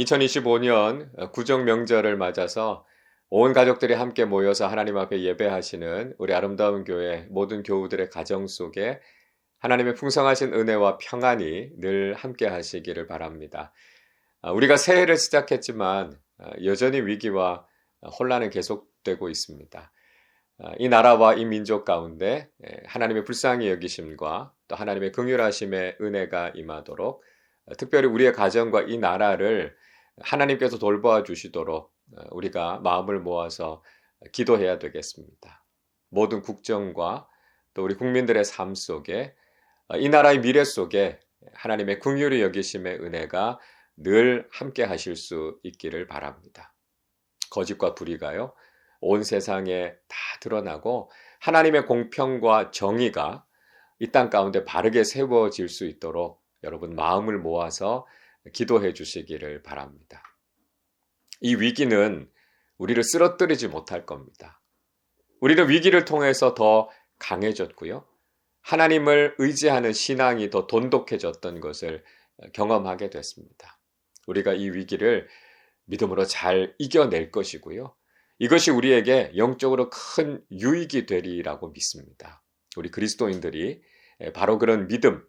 2025년 구정 명절을 맞아서 온 가족들이 함께 모여서 하나님 앞에 예배하시는 우리 아름다운 교회 모든 교우들의 가정 속에 하나님의 풍성하신 은혜와 평안이 늘 함께 하시기를 바랍니다. 아, 우리가 새해를 시작했지만 아, 여전히 위기와 혼란은 계속되고 있습니다. 아, 이 나라와 이 민족 가운데 하나님의 불쌍히 여기심과 또 하나님의 긍휼하심의 은혜가 임하도록 특별히 우리의 가정과 이 나라를 하나님께서 돌보아 주시도록 어, 우리가 마음을 모아서 기도해야 되겠습니다. 모든 국정과 또 우리 국민들의 삶 속에 어, 이 나라의 미래 속에 하나님의 긍휼히 여기심의 은혜가 늘 함께 하실 수 있기를 바랍니다. 거짓과 불의가요. 온 세상에 다 드러나고 하나님의 공평과 정의가 이 땅 가운데 바르게 세워질 수 있도록 여러분 마음을 모아서 기도해 주시기를 바랍니다. 이 위기는 우리를 쓰러뜨리지 못할 겁니다. 우리는 위기를 통해서 더 강해졌고요. 하나님을 의지하는 신앙이 더 돈독해졌던 것을 경험하게 됐습니다. 우리가 이 위기를 믿음으로 잘 이겨낼 것이고요. 이것이 우리에게 영적으로 큰 유익이 되리라고 믿습니다. 우리 그리스도인들이 바로 그런 믿음,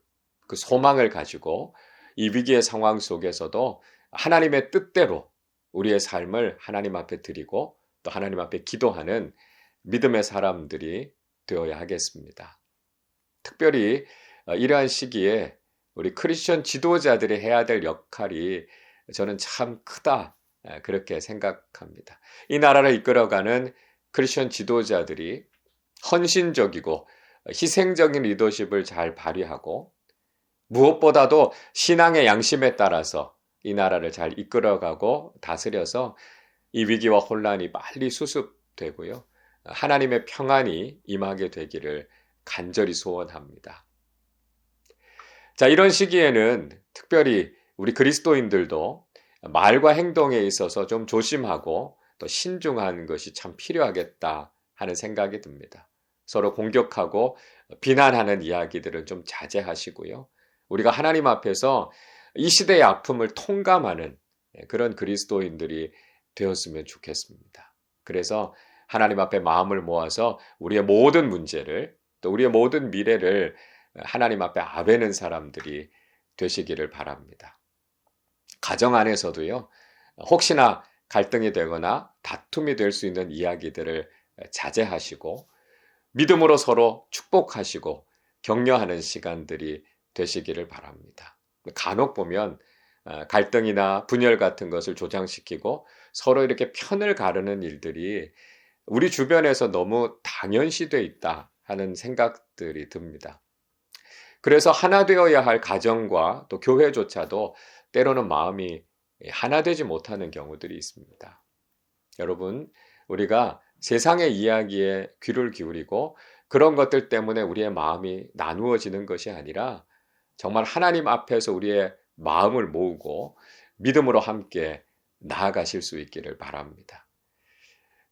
그 소망을 가지고 이 위기의 상황 속에서도 하나님의 뜻대로 우리의 삶을 하나님 앞에 드리고 또 하나님 앞에 기도하는 믿음의 사람들이 되어야 하겠습니다. 특별히 어, 이러한 시기에 우리 크리스천 지도자들이 해야 될 역할이 저는 참 크다 그렇게 생각합니다. 이 나라를 이끌어가는 크리스천 지도자들이 헌신적이고 희생적인 리더십을 잘 발휘하고 무엇보다도 신앙의 양심에 따라서 이 나라를 잘 이끌어가고 다스려서 이 위기와 혼란이 빨리 수습되고요. 하나님의 평안이 임하게 되기를 간절히 소원합니다. 자, 이런 시기에는 특별히 우리 그리스도인들도 말과 행동에 있어서 좀 조심하고 또 신중한 것이 참 필요하겠다 하는 생각이 듭니다. 서로 공격하고 비난하는 이야기들은 좀 자제하시고요. 우리가 하나님 앞에서 이 시대의 아픔을 통감하는 그런 그리스도인들이 되었으면 좋겠습니다. 그래서 하나님 앞에 마음을 모아서 우리의 모든 문제를 또 우리의 모든 미래를 하나님 앞에 아뢰는 사람들이 되시기를 바랍니다. 가정 안에서도요, 혹시나 갈등이 되거나 다툼이 될 수 있는 이야기들을 자제하시고 믿음으로 서로 축복하시고 격려하는 시간들이 되시기를 바랍니다. 간혹 보면 아, 갈등이나 분열 같은 것을 조장시키고 서로 이렇게 편을 가르는 일들이 우리 주변에서 너무 당연시돼 있다 하는 생각들이 듭니다. 그래서 하나 되어야 할 가정과 또 교회조차도 때로는 마음이 하나 되지 못하는 경우들이 있습니다. 여러분, 우리가 세상의 이야기에 귀를 기울이고 그런 것들 때문에 우리의 마음이 나누어지는 것이 아니라 정말 하나님 앞에서 우리의 마음을 모으고 믿음으로 함께 나아가실 수 있기를 바랍니다.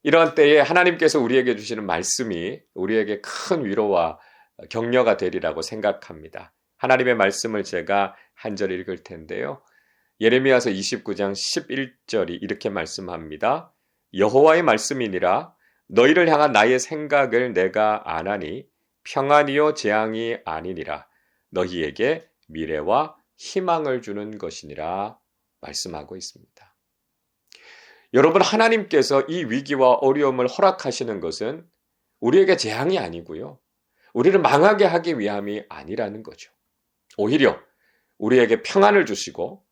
이러한 때에 하나님께서 우리에게 주시는 말씀이 우리에게 큰 위로와 격려가 되리라고 생각합니다. 하나님의 말씀을 제가 한 절 읽을 텐데요. 예레미야서 29장 11절이 이렇게 말씀합니다. 여호와의 말씀이니라 너희를 향한 나의 생각을 내가 아나니 평안이요 재앙이 아니니라 너희에게 미래와 희망을 주는 것이니라 말씀하고 있습니다. 여러분, 하나님께서 이 위기와 어려움을 허락하시는 것은 우리에게 재앙이 아니고요. 우리를 망하게 하기 위함이 아니라는 거죠. 오히려 우리에게 평안을 주시고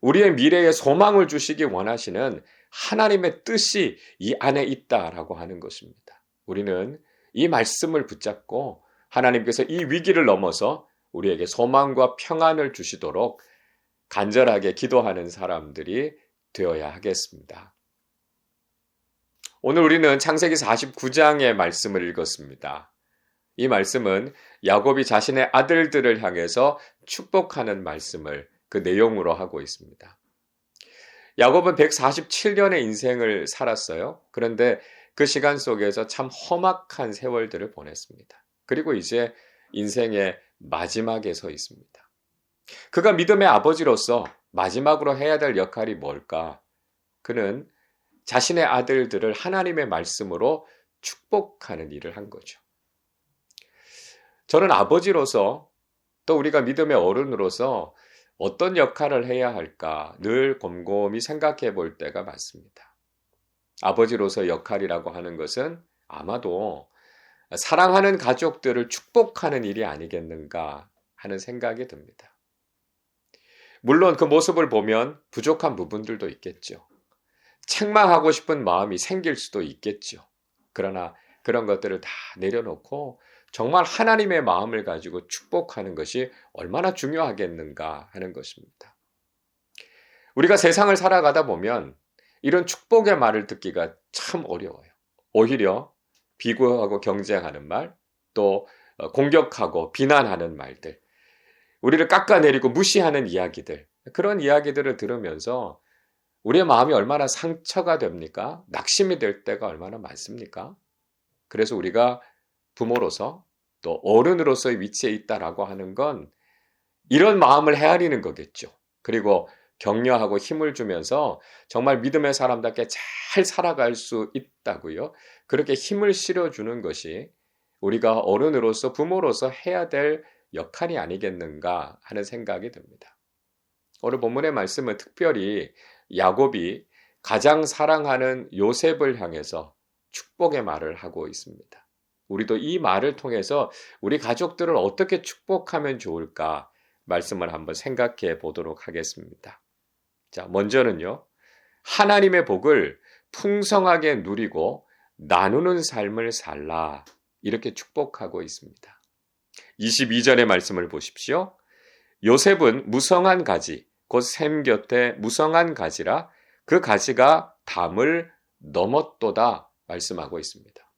우리의 미래에 소망을 주시기 원하시는 하나님의 뜻이 이 안에 있다라고 하는 것입니다. 우리는 이 말씀을 붙잡고 하나님께서 이 위기를 넘어서 우리에게 소망과 평안을 주시도록 간절하게 기도하는 사람들이 되어야 하겠습니다. 오늘 우리는 창세기 49장의 말씀을 읽었습니다. 이 말씀은 야곱이 자신의 아들들을 향해서 축복하는 말씀을 그 내용으로 하고 있습니다. 야곱은 147년의 인생을 살았어요. 그런데 그 시간 속에서 참 험악한 세월들을 보냈습니다. 그리고 이제 인생의 마지막에 서 있습니다. 그가 믿음의 아버지로서 마지막으로 해야 될 역할이 뭘까? 그는 자신의 아들들을 하나님의 말씀으로 축복하는 일을 한 거죠. 저는 아버지로서 또 우리가 믿음의 어른으로서 어떤 역할을 해야 할까 늘 곰곰이 생각해 볼 때가 많습니다. 아버지로서 역할이라고 하는 것은 아마도 사랑하는 가족들을 축복하는 일이 아니겠는가 하는 생각이 듭니다. 물론 그 모습을 보면 부족한 부분들도 있겠죠. 책망하고 싶은 마음이 생길 수도 있겠죠. 그러나 그런 것들을 다 내려놓고 정말 하나님의 마음을 가지고 축복하는 것이 얼마나 중요하겠는가 하는 것입니다. 우리가 세상을 살아가다 보면 이런 축복의 말을 듣기가 참 어려워요. 오히려 비교하고 경쟁하는 말, 또 어, 공격하고 비난하는 말들, 우리를 깎아내리고 무시하는 이야기들, 그런 이야기들을 들으면서 우리의 마음이 얼마나 상처가 됩니까? 낙심이 될 때가 얼마나 많습니까? 그래서 우리가 부모로서 또 어른으로서의 위치에 있다라고 하는 건 이런 마음을 헤아리는 거겠죠. 그리고 격려하고 힘을 주면서 정말 믿음의 사람답게 잘 살아갈 수 있다고요. 그렇게 힘을 실어주는 것이 우리가 어른으로서 부모로서 해야 될 역할이 아니겠는가 하는 생각이 듭니다. 오늘 본문의 말씀은 특별히 야곱이 가장 사랑하는 요셉을 향해서 축복의 말을 하고 있습니다. 우리도 이 말을 통해서 우리 가족들을 어떻게 축복하면 좋을까 말씀을 한번 생각해 보도록 하겠습니다. 자, 먼저는요. 하나님의 복을 풍성하게 누리고 나누는 삶을 살라. 이렇게 축복하고 있습니다. 22절의 말씀을 보십시오. 요셉은 무성한 가지, 곧 샘 곁에 무성한 가지라 그 가지가 담을 넘었도다 말씀하고 있습니다.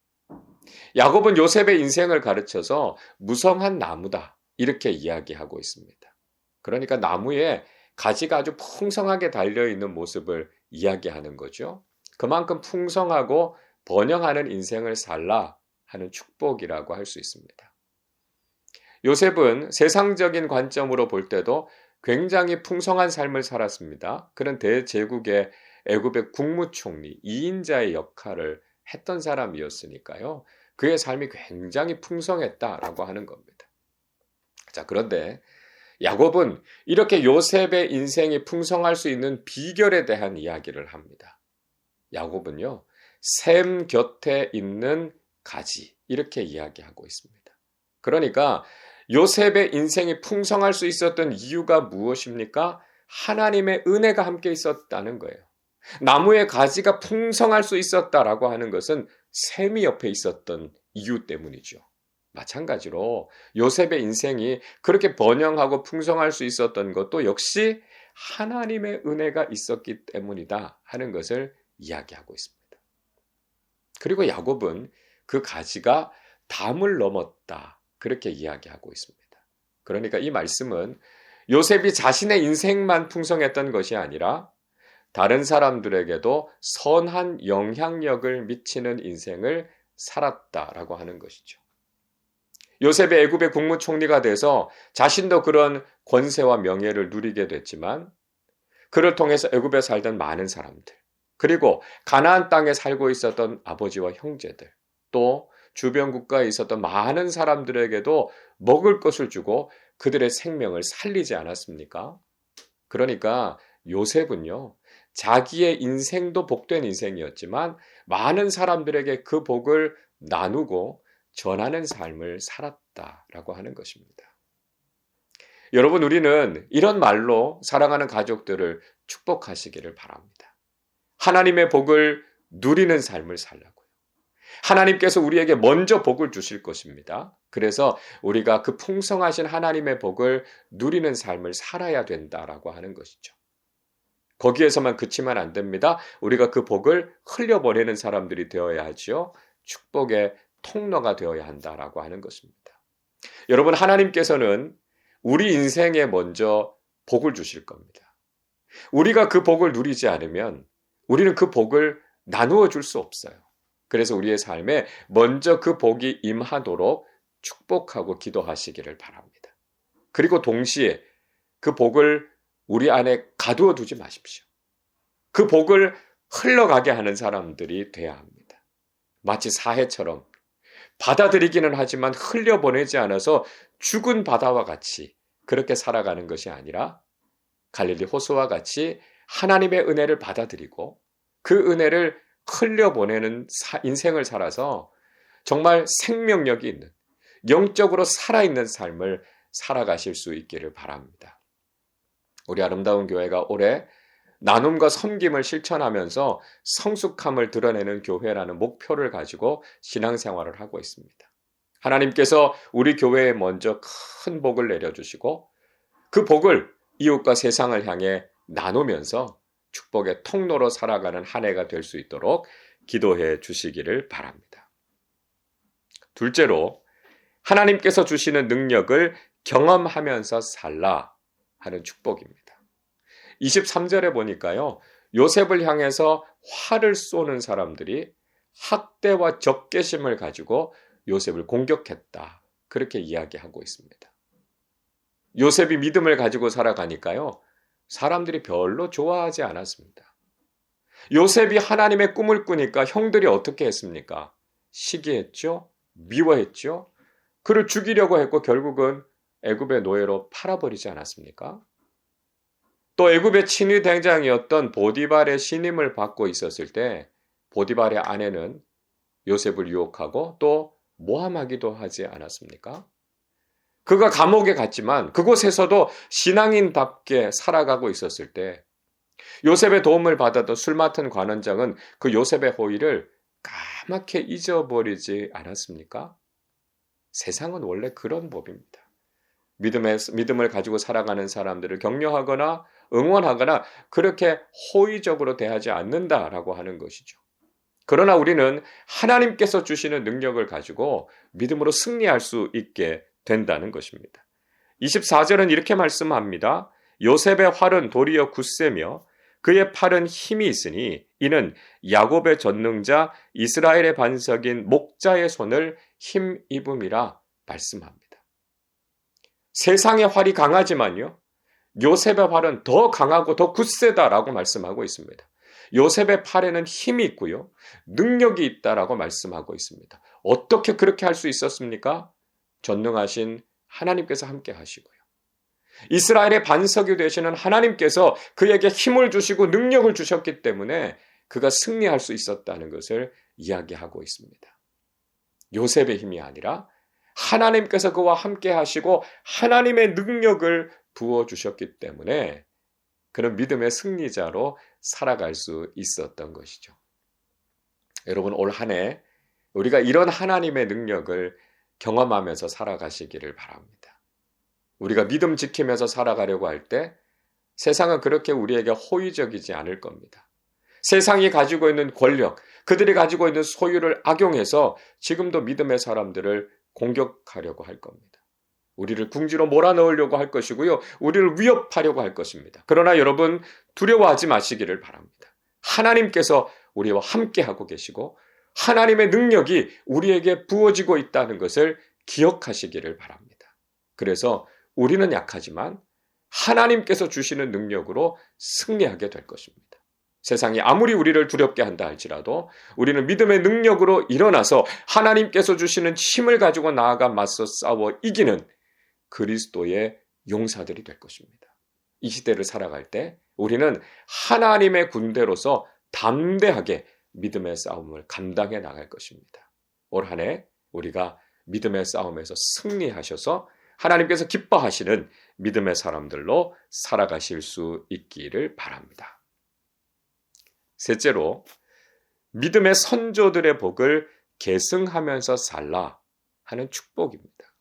야곱은 요셉의 인생을 가르쳐서 무성한 나무다 이렇게 이야기하고 있습니다. 그러니까 나무에 가지가 아주 풍성하게 달려 있는 모습을 이야기하는 거죠. 그만큼 풍성하고 번영하는 인생을 살라 하는 축복이라고 할 수 있습니다. 요셉은 세상적인 관점으로 볼 때도 굉장히 풍성한 삶을 살았습니다. 그런 대제국의 애굽의 국무총리 2인자의 역할을 했던 사람이었으니까요. 그의 삶이 굉장히 풍성했다라고 하는 겁니다. 자, 그런데 야곱은 이렇게 요셉의 인생이 풍성할 수 있는 비결에 대한 이야기를 합니다. 야곱은요, 샘 곁에 있는 가지, 이렇게 이야기하고 있습니다. 그러니까 요셉의 인생이 풍성할 수 있었던 이유가 무엇입니까? 하나님의 은혜가 함께 있었다는 거예요. 나무의 가지가 풍성할 수 있었다라고 하는 것은 샘이 옆에 있었던 이유 때문이죠. 마찬가지로 요셉의 인생이 그렇게 번영하고 풍성할 수 있었던 것도 역시 하나님의 은혜가 있었기 때문이다 하는 것을 이야기하고 있습니다. 그리고 야곱은 그 가지가 담을 넘었다 그렇게 이야기하고 있습니다. 그러니까 이 말씀은 요셉이 자신의 인생만 풍성했던 것이 아니라 다른 사람들에게도 선한 영향력을 미치는 인생을 살았다라고 하는 것이죠. 요셉의 애굽의 국무총리가 돼서 자신도 그런 권세와 명예를 누리게 됐지만 그를 통해서 애굽에 살던 많은 사람들 그리고 가나안 땅에 살고 있었던 아버지와 형제들 또 주변 국가에 있었던 많은 사람들에게도 먹을 것을 주고 그들의 생명을 살리지 않았습니까? 그러니까 요셉은요, 자기의 인생도 복된 인생이었지만 많은 사람들에게 그 복을 나누고 전하는 삶을 살았다라고 하는 것입니다. 여러분, 우리는 이런 말로 사랑하는 가족들을 축복하시기를 바랍니다. 하나님의 복을 누리는 삶을 살라고요. 하나님께서 우리에게 먼저 복을 주실 것입니다. 그래서 우리가 그 풍성하신 하나님의 복을 누리는 삶을 살아야 된다라고 하는 것이죠. 거기에서만 그치면 안 됩니다. 우리가 그 복을 흘려보내는 사람들이 되어야 하지요. 축복의 통로가 되어야 한다라고 하는 것입니다. 여러분, 하나님께서는 우리 인생에 먼저 복을 주실 겁니다. 우리가 그 복을 누리지 않으면 우리는 그 복을 나누어 줄 수 없어요. 그래서 우리의 삶에 먼저 그 복이 임하도록 축복하고 기도하시기를 바랍니다. 그리고 동시에 그 복을 우리 안에 가두어 두지 마십시오. 그 복을 흘러가게 하는 사람들이 돼야 합니다. 마치 사해처럼 받아들이기는 하지만 흘려보내지 않아서 죽은 바다와 같이 그렇게 살아가는 것이 아니라 갈릴리 호수와 같이 하나님의 은혜를 받아들이고 그 은혜를 흘려보내는 인생을 살아서 정말 생명력이 있는 영적으로 살아있는 삶을 살아가실 수 있기를 바랍니다. 우리 아름다운 교회가 올해 나눔과 섬김을 실천하면서 성숙함을 드러내는 교회라는 목표를 가지고 신앙생활을 하고 있습니다. 하나님께서 우리 교회에 먼저 큰 복을 내려주시고 그 복을 이웃과 세상을 향해 나누면서 축복의 통로로 살아가는 한 해가 될 수 있도록 기도해 주시기를 바랍니다. 둘째로 하나님께서 주시는 능력을 경험하면서 살라 하는 축복입니다. 23절에 보니까요. 요셉을 향해서 화를 쏘는 사람들이 학대와 적개심을 가지고 요셉을 공격했다. 그렇게 이야기하고 있습니다. 요셉이 믿음을 가지고 살아가니까요. 사람들이 별로 좋아하지 않았습니다. 요셉이 하나님의 꿈을 꾸니까 형들이 어떻게 했습니까? 시기했죠? 미워했죠? 그를 죽이려고 했고 결국은 애굽의 노예로 팔아버리지 않았습니까? 또 애굽의 친위 대장이었던 보디발의 신임을 받고 있었을 때 보디발의 아내는 요셉을 유혹하고 또 모함하기도 하지 않았습니까? 그가 감옥에 갔지만 그곳에서도 신앙인답게 살아가고 있었을 때 요셉의 도움을 받았던 술 맡은 관원장은 그 요셉의 호의를 까맣게 잊어버리지 않았습니까? 세상은 원래 그런 법입니다. 믿음의, 믿음을 가지고 살아가는 사람들을 격려하거나 응원하거나 그렇게 호의적으로 대하지 않는다라고 하는 것이죠. 그러나 우리는 하나님께서 주시는 능력을 가지고 믿음으로 승리할 수 있게 된다는 것입니다. 24절은 이렇게 말씀합니다. 요셉의 활은 도리어 굳세며 그의 팔은 힘이 있으니 이는 야곱의 전능자 이스라엘의 반석인 목자의 손을 힘 입음이라 말씀합니다. 세상의 활이 강하지만요. 요셉의 활은 더 강하고 더 굳세다라고 말씀하고 있습니다. 요셉의 팔에는 힘이 있고요. 능력이 있다라고 말씀하고 있습니다. 어떻게 그렇게 할 수 있었습니까? 전능하신 하나님께서 함께 하시고요. 이스라엘의 반석이 되시는 하나님께서 그에게 힘을 주시고 능력을 주셨기 때문에 그가 승리할 수 있었다는 것을 이야기하고 있습니다. 요셉의 힘이 아니라 하나님께서 그와 함께 하시고 하나님의 능력을 부어 주셨기 때문에 그런 믿음의 승리자로 살아갈 수 있었던 것이죠. 여러분 올 한 해 우리가 이런 하나님의 능력을 경험하면서 살아가시기를 바랍니다. 우리가 믿음 지키면서 살아가려고 할 때 세상은 그렇게 우리에게 호의적이지 않을 겁니다. 세상이 가지고 있는 권력, 그들이 가지고 있는 소유를 악용해서 지금도 믿음의 사람들을 공격하려고 할 겁니다. 우리를 궁지로 몰아넣으려고 할 것이고요. 우리를 위협하려고 할 것입니다. 그러나 여러분 두려워하지 마시기를 바랍니다. 하나님께서 우리와 함께 하고 계시고 하나님의 능력이 우리에게 부어지고 있다는 것을 기억하시기를 바랍니다. 그래서 우리는 약하지만 하나님께서 주시는 능력으로 승리하게 될 것입니다. 세상이 아무리 우리를 두렵게 한다 할지라도 우리는 믿음의 능력으로 일어나서 하나님께서 주시는 힘을 가지고 나아가 맞서 싸워 이기는 그리스도의 용사들이 될 것입니다. 이 시대를 살아갈 때 우리는 하나님의 군대로서 담대하게 믿음의 싸움을 감당해 나갈 것입니다. 올 한 해 우리가 믿음의 싸움에서 승리하셔서 하나님께서 기뻐하시는 믿음의 사람들로 살아가실 수 있기를 바랍니다. 셋째로 믿음의 선조들의 복을 계승하면서 살라 하는 축복입니다.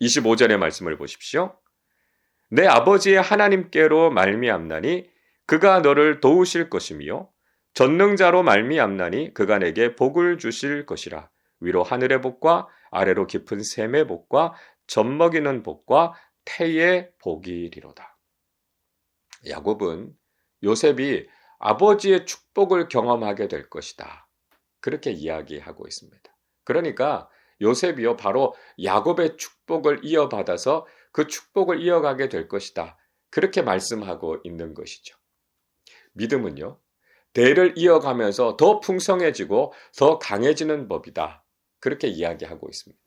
25절의 말씀을 보십시오. 내 아버지의 하나님께로 말미암나니 그가 너를 도우실 것이며 전능자로 말미암나니 그가 내게 복을 주실 것이라 위로 하늘의 복과 아래로 깊은 샘의 복과 젖먹이는 복과 태의 복이리로다. 야곱은 요셉이 아버지의 축복을 경험하게 될 것이다. 그렇게 이야기하고 있습니다. 그러니까 요셉이요 바로 야곱의 축복을 이어받아서 그 축복을 이어가게 될 것이다. 그렇게 말씀하고 있는 것이죠. 믿음은요, 대를 이어가면서 더 풍성해지고 더 강해지는 법이다. 그렇게 이야기하고 있습니다.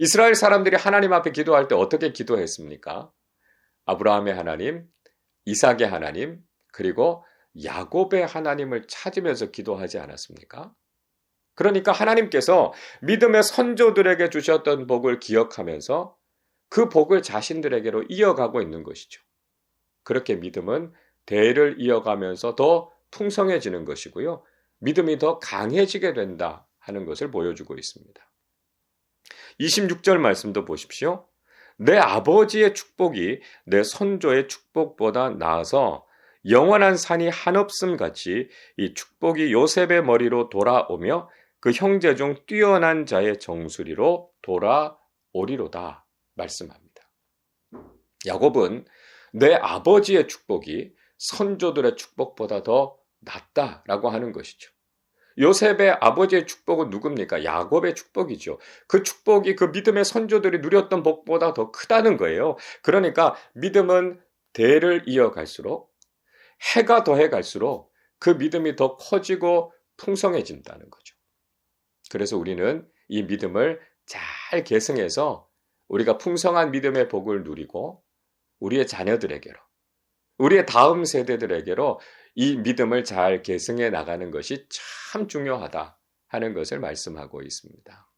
이스라엘 사람들이 하나님 앞에 기도할 때 어떻게 기도했습니까? 아브라함의 하나님, 이삭의 하나님, 그리고 야곱의 하나님을 찾으면서 기도하지 않았습니까? 그러니까 하나님께서 믿음의 선조들에게 주셨던 복을 기억하면서 그 복을 자신들에게로 이어가고 있는 것이죠. 그렇게 믿음은 대를 이어가면서 더 풍성해지는 것이고요. 믿음이 더 강해지게 된다 하는 것을 보여주고 있습니다. 26절 말씀도 보십시오. 내 아버지의 축복이 내 선조의 축복보다 나아서 영원한 산이 한없음 같이 이 축복이 요셉의 머리로 돌아오며 그 형제 중 뛰어난 자의 정수리로 돌아오리로다 말씀합니다. 야곱은 내 아버지의 축복이 선조들의 축복보다 더 낫다라고 하는 것이죠. 요셉의 아버지의 축복은 누굽니까? 야곱의 축복이죠. 그 축복이 그 믿음의 선조들이 누렸던 복보다 더 크다는 거예요. 그러니까 믿음은 대를 이어갈수록 해가 더해 갈수록 그 믿음이 더 커지고 풍성해진다는 거죠. 그래서 우리는 이 믿음을 잘 계승해서 우리가 풍성한 믿음의 복을 누리고 우리의 자녀들에게로 우리의 다음 세대들에게로 이 믿음을 잘 계승해 나가는 것이 참 중요하다 하는 것을 말씀하고 있습니다.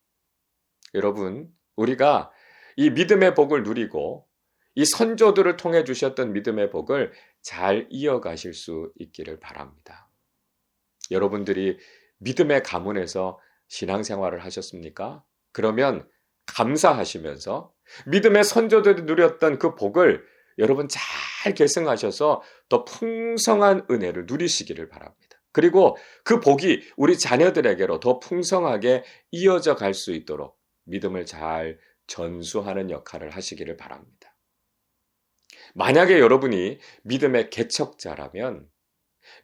여러분, 우리가 이 믿음의 복을 누리고 이 선조들을 통해 주셨던 믿음의 복을 잘 이어가실 수 있기를 바랍니다. 여러분들이 믿음의 가문에서 신앙생활을 하셨습니까? 그러면 감사하시면서 믿음의 선조들이 누렸던 그 복을 여러분 잘 계승하셔서 더 풍성한 은혜를 누리시기를 바랍니다. 그리고 그 복이 우리 자녀들에게로 더 풍성하게 이어져 갈 수 있도록 믿음을 잘 전수하는 역할을 하시기를 바랍니다. 만약에 여러분이 믿음의 개척자라면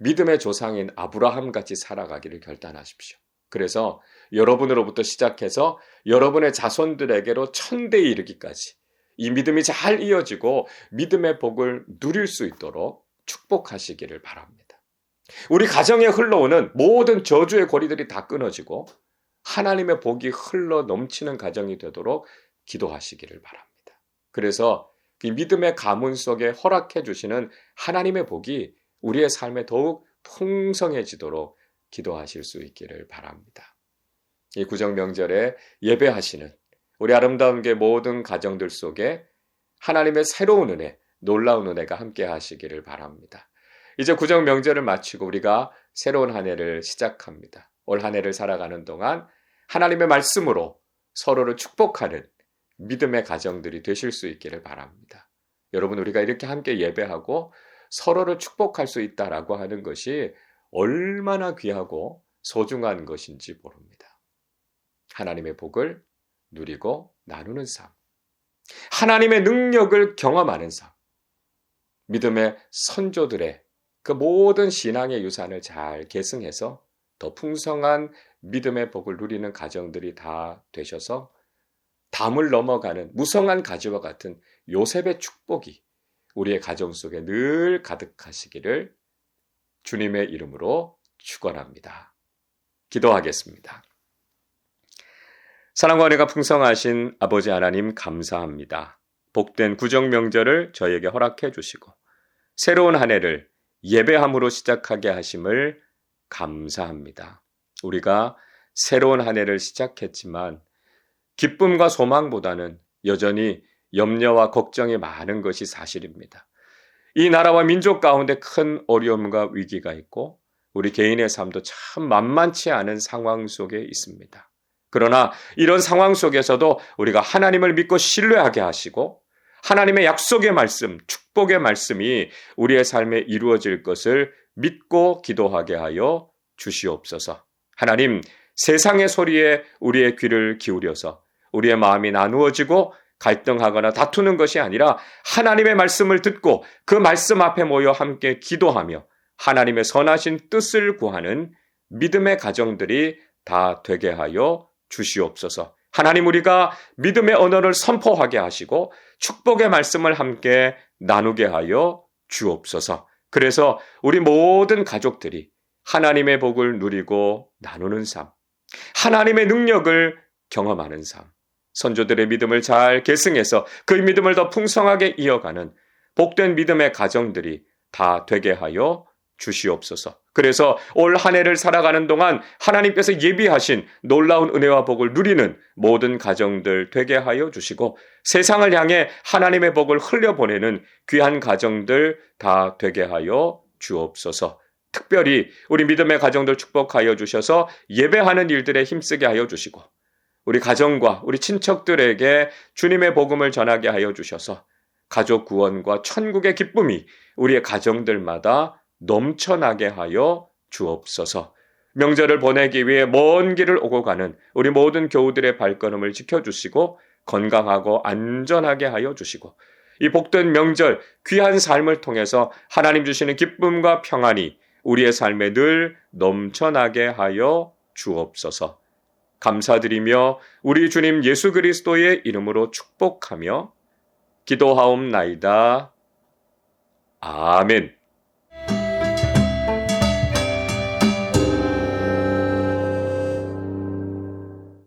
믿음의 조상인 아브라함 같이 살아가기를 결단하십시오. 그래서 여러분으로부터 시작해서 여러분의 자손들에게로 천대에 이르기까지 이 믿음이 잘 이어지고 믿음의 복을 누릴 수 있도록 축복하시기를 바랍니다. 우리 가정에 흘러오는 모든 저주의 고리들이 다 끊어지고 하나님의 복이 흘러 넘치는 가정이 되도록 기도하시기를 바랍니다. 그래서 그 믿음의 가문 속에 허락해 주시는 하나님의 복이 우리의 삶에 더욱 풍성해지도록 기도하실 수 있기를 바랍니다. 이 구정 명절에 예배하시는 우리 아름다운 게 모든 가정들 속에 하나님의 새로운 은혜, 놀라운 은혜가 함께 하시기를 바랍니다. 이제 구정 명절을 마치고 우리가 새로운 한 해를 시작합니다. 올 한 해를 살아가는 동안 하나님의 말씀으로 서로를 축복하는 믿음의 가정들이 되실 수 있기를 바랍니다. 여러분, 우리가 이렇게 함께 예배하고 서로를 축복할 수 있다라고 하는 것이 얼마나 귀하고 소중한 것인지 모릅니다. 하나님의 복을 누리고 나누는 삶. 하나님의 능력을 경험하는 삶. 믿음의 선조들의 그 모든 신앙의 유산을 잘 계승해서 더 풍성한 믿음의 복을 누리는 가정들이 다 되셔서 담을 넘어가는 무성한 가지와 같은 요셉의 축복이 우리의 가정 속에 늘 가득하시기를 주님의 이름으로 축원합니다. 기도하겠습니다. 사랑과 은혜가 풍성하신 아버지 하나님 감사합니다. 복된 구정 명절을 저에게 허락해 주시고 새로운 한 해를 예배함으로 시작하게 하심을 감사합니다. 우리가 새로운 한 해를 시작했지만 기쁨과 소망보다는 여전히 염려와 걱정이 많은 것이 사실입니다. 이 나라와 민족 가운데 큰 어려움과 위기가 있고 우리 개인의 삶도 참 만만치 않은 상황 속에 있습니다. 그러나 이런 상황 속에서도 우리가 하나님을 믿고 신뢰하게 하시고 하나님의 약속의 말씀, 축복의 말씀이 우리의 삶에 이루어질 것을 믿고 기도하게 하여 주시옵소서. 하나님, 세상의 소리에 우리의 귀를 기울여서 우리의 마음이 나누어지고 갈등하거나 다투는 것이 아니라 하나님의 말씀을 듣고 그 말씀 앞에 모여 함께 기도하며 하나님의 선하신 뜻을 구하는 믿음의 가정들이 다 되게 하여 주시옵소서. 하나님 우리가 믿음의 언어를 선포하게 하시고 축복의 말씀을 함께 나누게 하여 주옵소서. 그래서 우리 모든 가족들이 하나님의 복을 누리고 나누는 삶, 하나님의 능력을 경험하는 삶, 선조들의 믿음을 잘 계승해서 그 믿음을 더 풍성하게 이어가는 복된 믿음의 가정들이 다 되게 하여 주시옵소서. 그래서 올 한 해를 살아가는 동안 하나님께서 예비하신 놀라운 은혜와 복을 누리는 모든 가정들 되게 하여 주시고 세상을 향해 하나님의 복을 흘려보내는 귀한 가정들 다 되게 하여 주옵소서. 특별히 우리 믿음의 가정들 축복하여 주셔서 예배하는 일들에 힘쓰게 하여 주시고 우리 가정과 우리 친척들에게 주님의 복음을 전하게 하여 주셔서 가족 구원과 천국의 기쁨이 우리의 가정들마다 넘쳐나게 하여 주옵소서. 명절을 보내기 위해 먼 길을 오고 가는 우리 모든 교우들의 발걸음을 지켜주시고 건강하고 안전하게 하여 주시고 이 복된 명절 귀한 삶을 통해서 하나님 주시는 기쁨과 평안이 우리의 삶에 늘 넘쳐나게 하여 주옵소서. 감사드리며 우리 주님 예수 그리스도의 이름으로 축복하며 기도하옵나이다. 아멘.